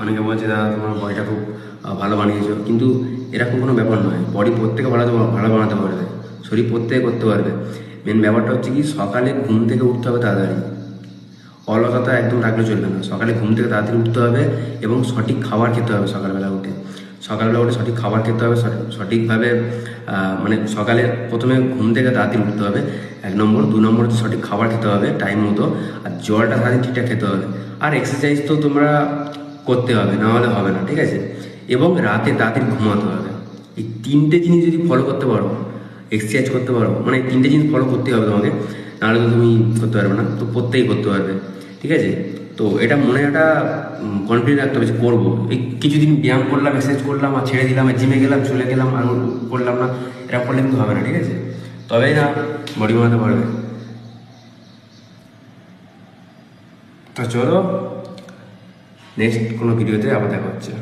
অনেকে বলছে দাদা, তোমার বডিটা খুব ভালো বানিয়েছো। কিন্তু এরকম কোনো ব্যাপার নয়। বডি প্রত্যেকে ভালো ভালো বানাতে পারবে। শরীর প্রত্যেকে করতে পারবে। মেন ব্যাপারটা হচ্ছে কি, সকালে ঘুম থেকে উঠতে হবে তাড়াতাড়ি। অলসতা একদম রাখলে চলবে না। সকালে ঘুম থেকে তাড়াতাড়ি উঠতে হবে এবং সঠিক খাবার খেতে হবে সকালবেলা উঠে। সকালবেলা উঠে সঠিক খাবার খেতে হবে, সঠিক- সঠিকভাবে মানে সকালে প্রথমে ঘুম থেকে তাড়াতাড়ি উঠতে হবে। এক নম্বর। দু নম্বর সঠিক খাবার খেতে হবে, টাইম মতো। আর জলটা সারাদিন ঠিকঠাক খেতে হবে। আর এক্সারসাইজ তো তোমরা করতে হবে না হলে হবে না, ঠিক আছে? এবং রাতে তাড়াতাড়ি ঘুমাতে হবে। এই তিনটে জিনিস যদি ফলো করতে পারো এক্সারসাইজ করতে পারো মানে তিনটে জিনিস ফলো করতে হবে তোমাকে, নাহলে তো তুমি করতে পারবে না, তো প্রত্যেকেই করতে পারবে, ঠিক আছে? তো এটা মনে একটা কনফিডেন্স রাখতে হবে যে করব। এই কিছুদিন ব্যায়াম করলাম এক্সারসাইজ করলাম, আর ছেড়ে দিলাম, আর জিমে গেলাম, চলে গেলাম, আর করলাম না, এরকম করলে কিন্তু হবে না, ঠিক আছে? তবেই না বডি বানাতে পারবে। তো চলো নেক্সট কোনো ভিডিওতে আবার দেখা হচ্ছে